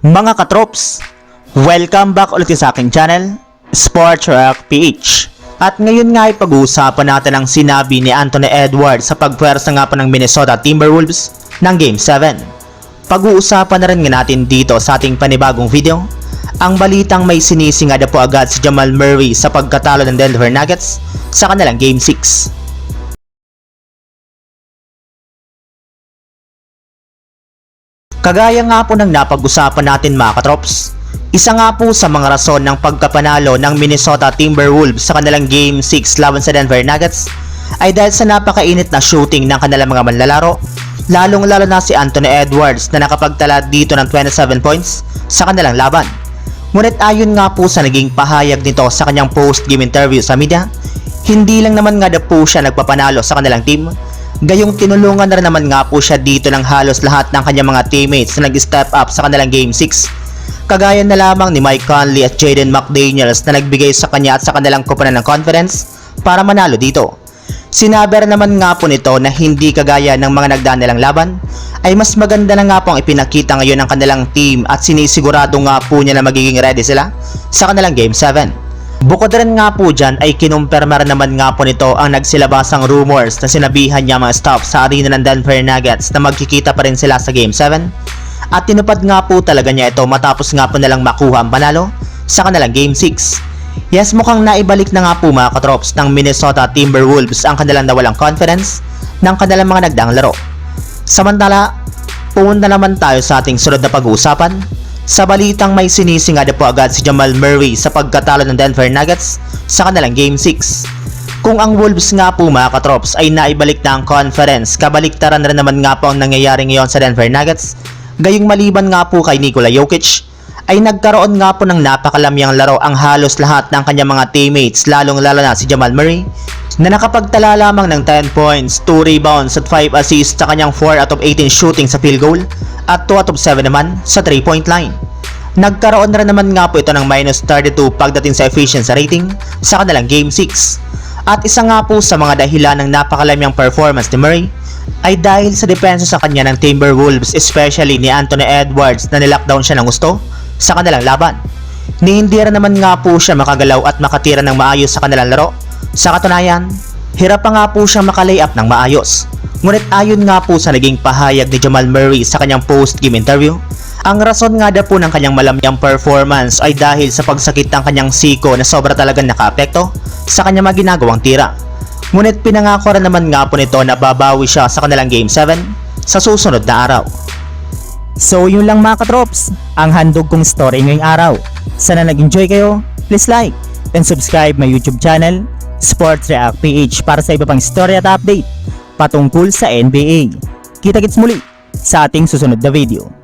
Mga katrops, welcome back ulit sa aking channel, Sports Rock PH. At ngayon nga ay pag-uusapan natin ang sinabi ni Anthony Edwards sa pagpwersa nga po ng Minnesota Timberwolves ng Game 7. Pag-uusapan na rin nga natin dito sa ating panibagong video, ang balitang may sinisingada po agad si Jamal Murray sa pagkatalo ng Denver Nuggets sa kanilang Game 6. Kagaya nga po ng napag-usapan natin mga katrops, isa nga po sa mga rason ng pagkapanalo ng Minnesota Timberwolves sa kanilang Game 6 laban sa Denver Nuggets ay dahil sa napakainit na shooting ng kanilang mga manlalaro, lalong lalo na si Anthony Edwards na nakapagtala dito ng 27 points sa kanilang laban. Ngunit ayon nga po sa naging pahayag nito sa kanyang post-game interview sa media, hindi lang naman nga na po siya nagpapanalo sa kanilang team, Gayong tinulungan na rin naman nga po siya dito ng halos lahat ng kanyang mga teammates na nag-step up sa kanilang Game 6. Kagaya na lamang ni Mike Conley at Jaden McDaniels na nagbigay sa kanya at sa kanilang kupunan ng confidence para manalo dito. Sinabi naman nga po nito na hindi kagaya ng mga nagdaan nilang laban, ay mas maganda na nga po ang ipinakita ngayon ng kanilang team at sinisigurado nga po niya na magiging ready sila sa kanilang Game 7. Bukod rin nga po dyan ay kinumpirma naman nga po nito ang nagsilabasang rumors na sinabihan niya mga staff sa arena ng Denver Nuggets na magkikita pa rin sila sa Game 7 at tinupad nga po talaga niya ito matapos nga po nilang makuha ang panalo sa kanilang Game 6. Yes, mukhang naibalik na nga po mga katrops ng Minnesota Timberwolves ang kanilang nawalang confidence ng kanilang mga nagdaang laro. Samantala, pumunta naman tayo sa ating sunod na pag-uusapan sa balitang may sinisingada po agad si Jamal Murray sa pagkatalo ng Denver Nuggets sa kanilang Game 6. Kung ang Wolves nga po mga katrops ay naibalik na ang conference, kabaliktaran na naman nga po ang nangyayari ngayon sa Denver Nuggets, gayong maliban nga po kay Nikola Jokic, ay nagkaroon nga po ng napakalamyang laro ang halos lahat ng kanyang mga teammates lalong lalo na si Jamal Murray na nakapagtala lamang ng 10 points, 2 rebounds at 5 assists sa kanyang 4 out of 18 shooting sa field goal at 2 out of 7 naman sa 3 point line. Nagkaroon na naman nga po ito ng minus 32 pagdating sa efficiency rating sa kanilang Game 6. At isa nga po sa mga dahilan ng napakalamyang performance ni Murray ay dahil sa depensa sa kanya ng Timberwolves especially ni Anthony Edwards na nilockdown siya ng gusto sa kanilang laban. Ni hindi rin naman nga po siya makagalaw at makatira ng maayos sa kanilang laro. Sa katunayan, hirap pa nga po siyang makalay-up ng maayos. Ngunit ayon nga po sa naging pahayag ni Jamal Murray sa kanyang post-game interview, ang rason nga daw po ng kanyang malamyang performance ay dahil sa pagsakit ng kanyang siko na sobra talagang nakaapekto sa kanyang mga ginagawang tira. Ngunit pinangako rin naman nga po nito na babawi siya sa kanilang Game 7 sa susunod na araw. So yun lang mga katrops, ang handog kong story ngayong araw. Sana nag-enjoy kayo, please like and subscribe my YouTube channel, Sports React PH para sa iba pang story at update patungkol sa NBA. Kita-kits muli sa ating susunod na video.